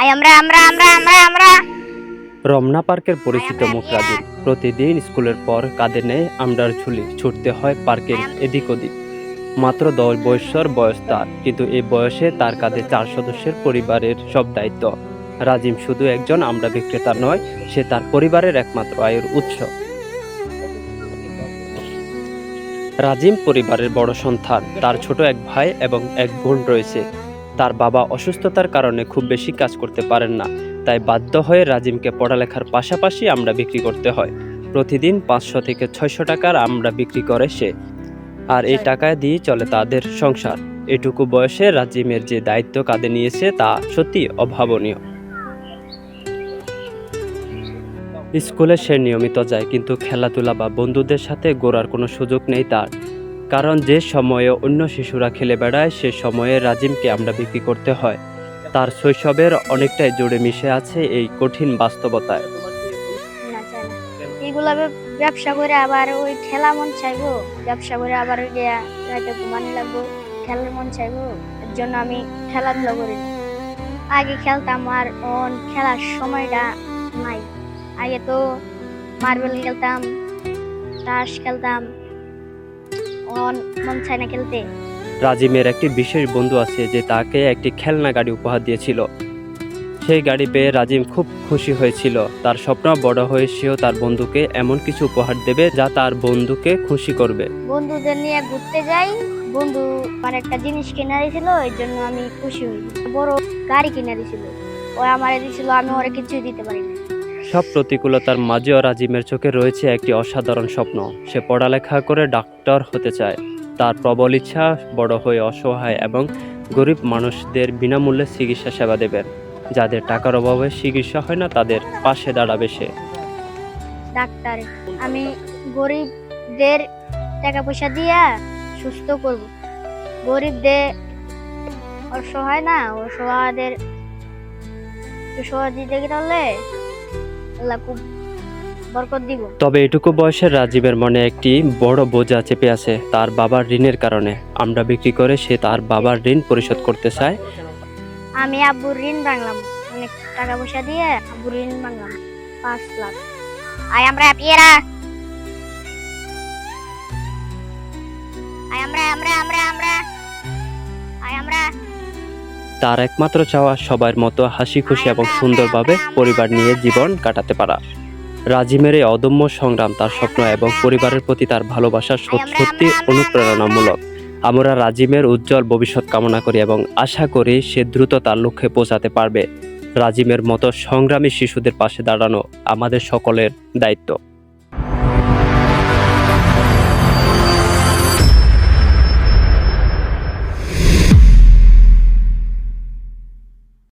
I আমরা আমরা আমরা আমরা আমরা। রমনা পার্কের পরিচিত মুখ রাজীব প্রতিদিন স্কুলের পর কাঁধে নেয় আমরার ঝুলি ছুটতে হয় পার্কের এদিক ওদিক। মাত্র দশ বছর বয়স তার কিন্তু এই বয়সে তার কাঁধে চার সদস্যের পরিবারের সব দায়িত্ব। রাজিম শুধু একজন আমরা বিক্রেতা নয় সে তার পরিবারের একমাত্র আয়ের উৎস। রাজিম পরিবারের বড় সন্তান তার ছোট এক ভাই এবং এক বোন রয়েছে। তার বাবা অসুস্থতার কারণে খুব বেশি কাজ করতে পারেন না। তাই বাধ্য হয়ে রাজিমকে পড়ালেখার পাশাপাশি আমরা বিক্রি করতে হয়। প্রতিদিন পাঁচশো থেকে ছয়শো টাকার আমরা বিক্রি করে সে। আর এই টাকায় দিয়ে চলে তাদের সংসার। এটুকু বয়সে রাজিমের যে দায়িত্ব কাঁধে নিয়েছে তা সত্যি অভাবনীয়। স্কুলে সে নিয়মিত যায় কিন্তু খেলাধুলা বা বন্ধুদের সাথে গোড়ার কোনো সুযোগ নেই তার। কারণ যে সময়ে অন্য শিশুরা খেলে বেড়ায়, সে সময়ে রাজিমকে আমরা বিক্রি করতে হয়। তার শৈশবের অনেকটাই জুড়ে মিশে আছে এই কঠিন বাস্তবতায়। এগুলা ব্যবসা করে আবার ওই খেলা মন চাইব ব্যবসা করে আবার ওই রাতে লাগবো। খেলার মন চাইব এর জন্য আমি খেলাধুলা করি। আগে খেলতাম আর অন খেলার সময়টা নাই। আগে তো মার্বেল খেলতাম, তাস খেলতাম মন চায় না খেলতে। রাজিমের একটি বিশেষ বন্ধু আছে যে তাকে একটি খেলনা গাড়ি উপহার দিয়েছিল। সেই গাড়ি পেয়ে রাজিম খুব খুশি হয়েছিল। তার স্বপ্ন বড় হয়ে সেও তার বন্ধুকে এমন কিছু উপহার দেবে যা তার বন্ধুকে খুশি করবে। বন্ধুদের নিয়ে ঘুরতে যাই। বন্ধু আমার একটা জিনিস কিনে দিয়েছিল এর জন্য আমি খুশি হই। বড় গাড়ি কিনে দিয়েছিল। ও আমার দিয়েছিল আমি ওরা কিছুই দিতে পারি না। সব প্রতিকূলতার মাঝেও রাজিমের চোখে রয়েছে একটি অসাধারণ স্বপ্ন। সে পড়ালেখা করে ডাক্তার হতে চায়। তার প্রবল ইচ্ছা বড় হয়ে অসহায় এবং গরিব মানুষদের বিনামূল্যে চিকিৎসা সেবা দেবেন। যাদের টাকার অভাবে চিকিৎসা হয় না, তাদের পাশে দাঁড়াবে সে। ডাক্তার, আমি গরিবদের টাকা পয়সা দিয়া সুস্থ করব। গরিবদের অসহায় না, অসহায়দের সহযোগিতা করলে আল্লাহ খুব বরকত দিব। তবে এটুকু বয়সের রাজীবের মনে একটি বড় বোঝা চেপে আছে তার বাবার ঋণের কারণে। আমরা বিক্রি করে সে তার বাবার ঋণ পরিশোধ করতে চায়। আমি আব্বুর ঋণ ভাঙলাম। অনেক টাকা পয়সা দিয়ে আব্বুর ঋণ ভাঙলাম। পাঁচ লাখ। আয় আমরা পিয়েরা আয় আমরা আমরা আমরা। তার একমাত্র চাওয়া সবার মতো হাসি খুশি এবং সুন্দরভাবে পরিবার নিয়ে জীবন কাটাতে পারা। রাজিমের এই অদম্য সংগ্রাম তার স্বপ্ন এবং পরিবারের প্রতি তার ভালোবাসা সত্যি অনুপ্রেরণামূলক। আমরা রাজিমের উজ্জ্বল ভবিষ্যৎ কামনা করি এবং আশা করি সে দ্রুত তার লক্ষ্যে পৌঁছাতে পারবে। রাজিমের মতো সংগ্রামী শিশুদের পাশে দাঁড়ানো আমাদের সকলের দায়িত্ব।